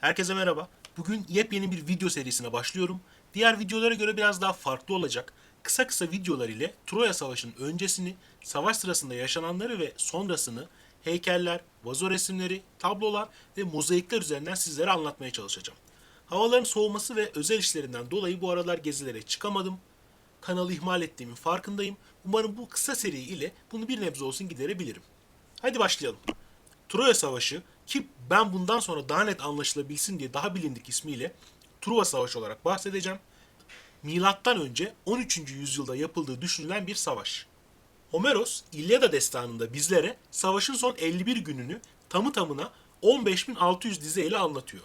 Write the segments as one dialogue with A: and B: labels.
A: Herkese merhaba. Bugün yepyeni bir video serisine başlıyorum. Diğer videolara göre biraz daha farklı olacak. Kısa kısa videolar ile Troya Savaşı'nın öncesini, savaş sırasında yaşananları ve sonrasını heykeller, vazo resimleri, tablolar ve mozaikler üzerinden sizlere anlatmaya çalışacağım. Havaların soğuması ve özel işlerinden dolayı bu aralar gezilere çıkamadım. Kanalı ihmal ettiğimin farkındayım. Umarım bu kısa seri ile bunu bir nebze olsun giderebilirim. Hadi başlayalım. Troya Savaşı ki ben bundan sonra daha net anlaşılabilsin diye daha bilindik ismiyle Truva Savaşı olarak bahsedeceğim. Milattan önce 13. yüzyılda yapıldığı düşünülen bir savaş. Homeros İlyada destanında bizlere savaşın son 51 gününü tamı tamına 15.600 dize ile anlatıyor.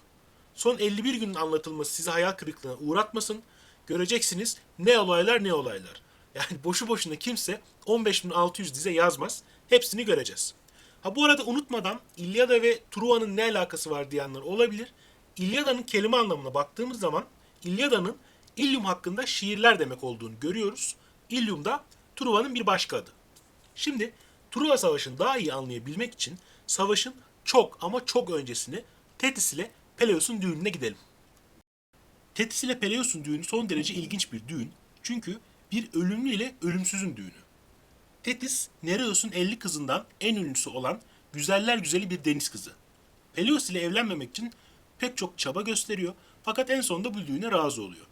A: Son 51 günün anlatılması sizi hayal kırıklığına uğratmasın. Göreceksiniz ne olaylar ne olaylar. Yani boşu boşuna kimse 15.600 dize yazmaz. Hepsini göreceğiz. Ha bu arada unutmadan İlyada ve Truva'nın ne alakası var diyenler olabilir. İlyada'nın kelime anlamına baktığımız zaman İlyada'nın İlyum hakkında şiirler demek olduğunu görüyoruz. İlyum da Truva'nın bir başka adı. Şimdi Truva Savaşı'nı daha iyi anlayabilmek için savaşın çok ama çok öncesini Tetis ile Peleus'un düğününe gidelim. Tetis ile Peleus'un düğünü son derece ilginç bir düğün. Çünkü bir ölümlü ile ölümsüzün düğünü. Tetis, Nereus'un 50 kızından en ünlüsü olan güzeller güzeli bir deniz kızı. Peleus ile evlenmemek için pek çok çaba gösteriyor fakat en sonunda bu düğüne razı oluyor.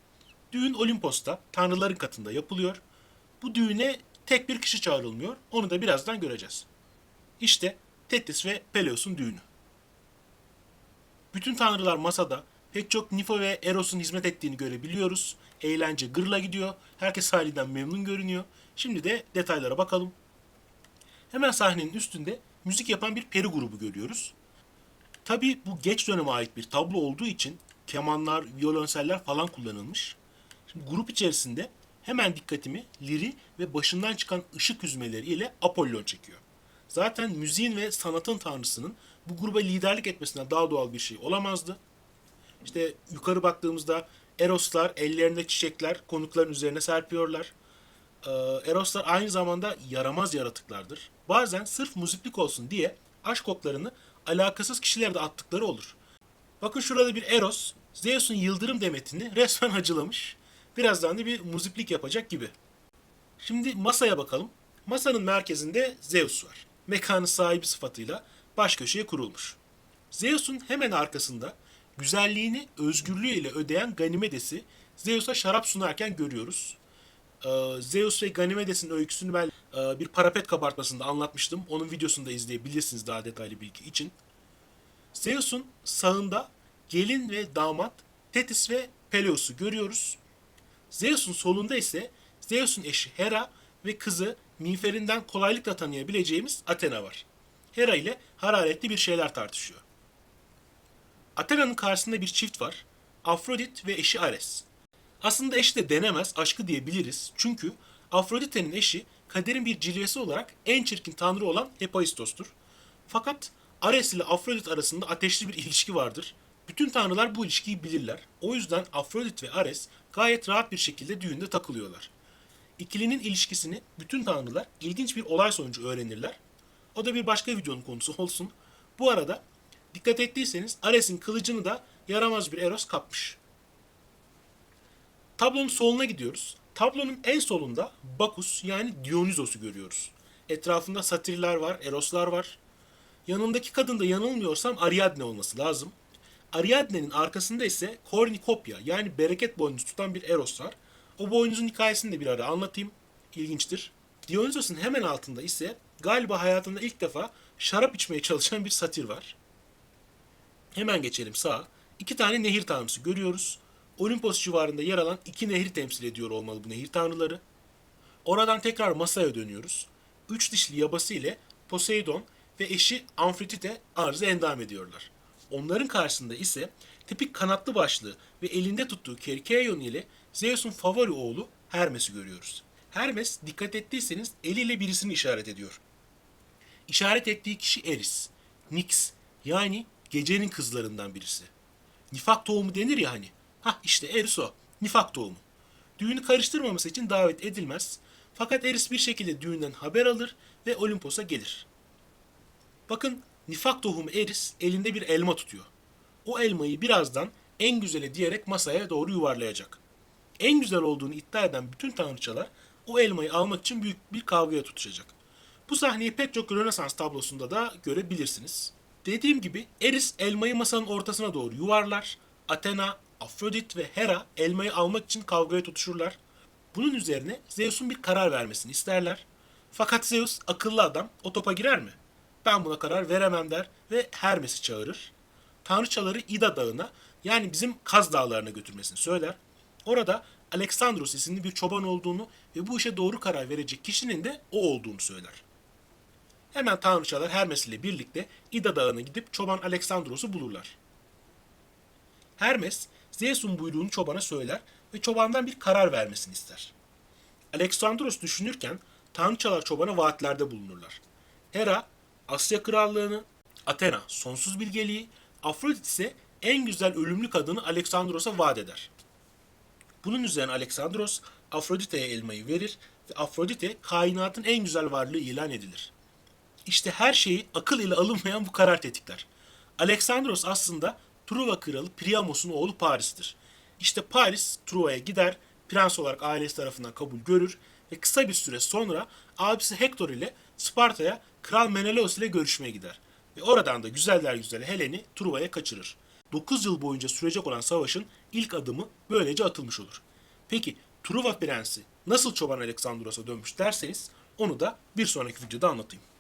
A: Düğün Olimpos'ta, tanrıların katında yapılıyor. Bu düğüne tek bir kişi çağrılmıyor, onu da birazdan göreceğiz. İşte Tetis ve Peleus'un düğünü. Bütün tanrılar masada, pek çok Nifo ve Eros'un hizmet ettiğini görebiliyoruz. Eğlence gırla gidiyor, herkes halinden memnun görünüyor. Şimdi de detaylara bakalım. Hemen sahnenin üstünde müzik yapan bir peri grubu görüyoruz. Tabi bu geç döneme ait bir tablo olduğu için kemanlar, violonseller falan kullanılmış. Şimdi grup içerisinde hemen dikkatimi liri ve başından çıkan ışık hüzmeleri ile Apollon çekiyor. Zaten müziğin ve sanatın tanrısının bu gruba liderlik etmesinden daha doğal bir şey olamazdı. İşte yukarı baktığımızda Eroslar ellerinde çiçekler konukların üzerine serpiyorlar. Ee, Eroslar aynı zamanda yaramaz yaratıklardır. Bazen sırf müziklik olsun diye aşk oklarını alakasız kişilere de attıkları olur. Bakın şurada bir Eros, Zeus'un yıldırım demetini resmen hacılamış. Birazdan da bir muziplik yapacak gibi. Şimdi masaya bakalım. Masanın merkezinde Zeus var. Mekanı sahibi sıfatıyla baş köşeye kurulmuş. Zeus'un hemen arkasında güzelliğini özgürlüğüyle ödeyen Ganimedes'i Zeus'a şarap sunarken görüyoruz. Ee, Zeus ve Ganimedes'in öyküsünü ben e, bir parapet kabartmasında anlatmıştım. Onun videosunu da izleyebilirsiniz daha detaylı bilgi için. Zeus'un sağında gelin ve damat Tetis ve Peleus'u görüyoruz. Zeus'un solunda ise Zeus'un eşi Hera ve kızı miğferinden kolaylıkla tanıyabileceğimiz Athena var. Hera ile hararetli bir şeyler tartışıyor. Athena'nın karşısında bir çift var. Afrodit ve eşi Ares. Aslında eşi de denemez, aşkı diyebiliriz. Çünkü Afrodite'nin eşi kaderin bir cilvesi olarak en çirkin tanrı olan Hephaistos'tur. Fakat Ares ile Afrodit arasında ateşli bir ilişki vardır. Bütün tanrılar bu ilişkiyi bilirler. O yüzden Afrodit ve Ares gayet rahat bir şekilde düğünde takılıyorlar. İkilinin ilişkisini bütün tanrılar ilginç bir olay sonucu öğrenirler. O da bir başka videonun konusu olsun. Bu arada dikkat ettiyseniz Ares'in kılıcını da yaramaz bir Eros kapmış. Tablonun soluna gidiyoruz. Tablonun en solunda Bakus yani Dionysos'u görüyoruz. Etrafında satirler var, Eroslar var. Yanındaki kadın da yanılmıyorsam Ariadne olması lazım. Ariadne'nin arkasında ise Kornikopya yani bereket boynuzu tutan bir Eros var. O boynuzun hikayesini de bir ara anlatayım. İlginçtir. Dionysos'un hemen altında ise galiba hayatında ilk defa şarap içmeye çalışan bir satir var. Hemen geçelim sağa. İki tane nehir tanrısı görüyoruz. Olimpos civarında yer alan iki nehri temsil ediyor olmalı bu nehir tanrıları. Oradan tekrar masaya dönüyoruz. Üç dişli yabası ile Poseidon ve eşi Amfitite arzı endam ediyorlar. Onların karşısında ise tipik kanatlı başlı ve elinde tuttuğu Kerkeion ile Zeus'un favori oğlu Hermes'i görüyoruz. Hermes dikkat ettiyseniz eliyle birisini işaret ediyor. İşaret ettiği kişi Eris, Nix yani gecenin kızlarından birisi. Nifak tohumu denir ya hani. Hah işte Eris o. Nifak tohumu. Düğünü karıştırmaması için davet edilmez. Fakat Eris bir şekilde düğünden haber alır ve Olimpos'a gelir. Bakın nifak tohumu Eris elinde bir elma tutuyor. o elmayı birazdan en güzeli diyerek masaya doğru yuvarlayacak. En güzel olduğunu iddia eden bütün tanrıçalar o elmayı almak için büyük bir kavgaya tutuşacak. Bu sahneyi pek çok Rönesans tablosunda da görebilirsiniz. Dediğim gibi Eris elmayı masanın ortasına doğru yuvarlar. Athena, Afrodit ve Hera elmayı almak için kavgaya tutuşurlar. Bunun üzerine Zeus'un bir karar vermesini isterler. Fakat Zeus akıllı adam o topa girer mi? Ben buna karar veremem der ve Hermes'i çağırır. Tanrıçaları İda Dağı'na yani bizim Kaz Dağları'na götürmesini söyler. Orada Alexandros isimli bir çoban olduğunu ve bu işe doğru karar verecek kişinin de o olduğunu söyler. Hemen tanrıçalar Hermes ile birlikte İda Dağı'na gidip çoban Alexandros'u bulurlar. Hermes, Zeus'un buyruğunu çobana söyler ve çobandan bir karar vermesini ister. Alexandros düşünürken tanrıçalar çobana vaatlerde bulunurlar. Hera, Asya krallığını, Athena sonsuz bilgeliği, Afrodit ise en güzel ölümlü kadını Alexandros'a vaat eder. Bunun üzerine Alexandros Afrodite'ye elmayı verir ve Afrodite kainatın en güzel varlığı ilan edilir. İşte her şeyi akıl ile alınmayan bu karar tetikler. Alexandros aslında Truva kralı Priamos'un oğlu Paris'tir. İşte Paris Truva'ya gider, prens olarak ailesi tarafından kabul görür ve kısa bir süre sonra abisi Hector ile Sparta'ya Kral Menelaos ile görüşmeye gider. Ve oradan da güzeller güzeli Helen'i Truva'ya kaçırır. 9 yıl boyunca sürecek olan savaşın ilk adımı böylece atılmış olur. Peki Truva prensi nasıl çoban Aleksandros'a dönmüş derseniz onu da bir sonraki videoda anlatayım.